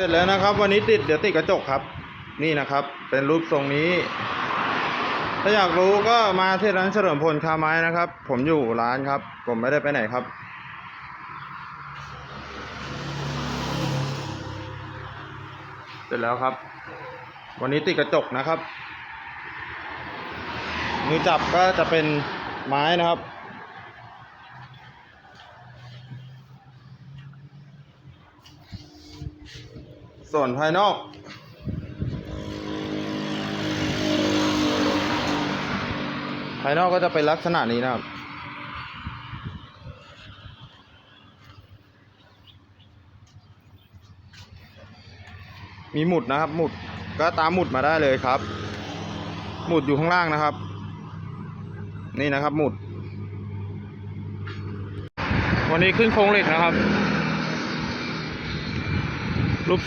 ร็จแล้วนะครับ วันนี้ติดเดี๋ยวติดกระจกครับ นี่นะครับ เป็นรูปทรงนี้ ถ้าอยากรู้ก็มาที่ร้านเฉลิมพลคาไม้นะครับ ผมอยู่ร้านครับ ผมไม่ได้ไปไหนครับเสร็จแล้วครับ วันนี้ติดกระจกนะครับมือจับก็จะเป็นไม้นะครับ ส่วนภายนอกภายนอกก็จะเป็นลักษณะนี้นะครับ มีหมุดนะครับ หมุดก็ตามหมุดมาได้เลยครับ หมุดอยู่ข้างล่างนะครับ นี่นะครับหมุด วันนี้ขึ้นโครงเหล็กนะครับ